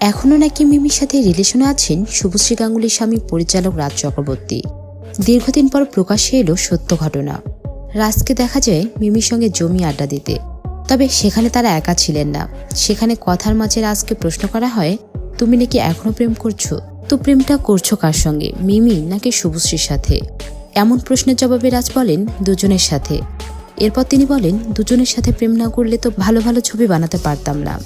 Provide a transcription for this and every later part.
এখনও নাকি মিমির সাথে রিলেশনে আছেন শুভশ্রী গাঙ্গুলির স্বামী পরিচালক রাজ চক্রবর্তী। দীর্ঘদিন পর প্রকাশ্যে এলো সত্য ঘটনা। রাজকে দেখা যায় মিমির সঙ্গে জমি আড্ডা দিতে। তবে সেখানে তারা একা ছিলেন না। সেখানে কথার মাঝে রাজকে প্রশ্ন করা হয়, তুমি নাকি এখনও প্রেম করছ? তো প্রেমটা করছ কার সঙ্গে? মিমি নাকি শুভশ্রীর সাথে? এমন প্রশ্নের জবাবে রাজ বলেন, দুজনের সাথে। এরপর তিনি বলেন, দুজনের সাথে প্রেম না করলে তো ভালো ভালো ছবি বানাতে পারতাম না।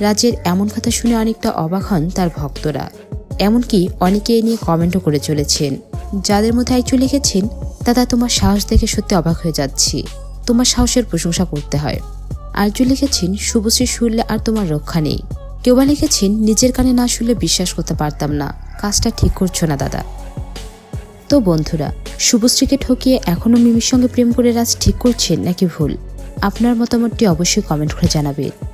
রাজের এমন কথা শুনে অনেকটা অবাক হন তার ভক্তরা। এমনকি অনেকে এ নিয়ে কমেন্টও করে চলেছেন। যাদের মধ্যে একজন লিখেছেন, দাদা, তোমার সাহস দেখে সত্যি অবাক হয়ে যাচ্ছি। তোমার সাহসের প্রশংসা করতে হয়। আর্য লিখেছেন, শুভশ্রী শুনলে আর তোমার রক্ষা নেই। কেউ বা লিখেছেন, নিজের কানে না শুনলে বিশ্বাস করতে পারতাম না। কাজটা ঠিক করছ না, দাদা। তো বন্ধুরা, শুভশ্রীকে ঠকিয়ে এখনও মিমির সঙ্গে প্রেম করে রাজ ঠিক করছেন নাকি ভুল? আপনার মতামতটি অবশ্যই কমেন্ট করে জানাবেন।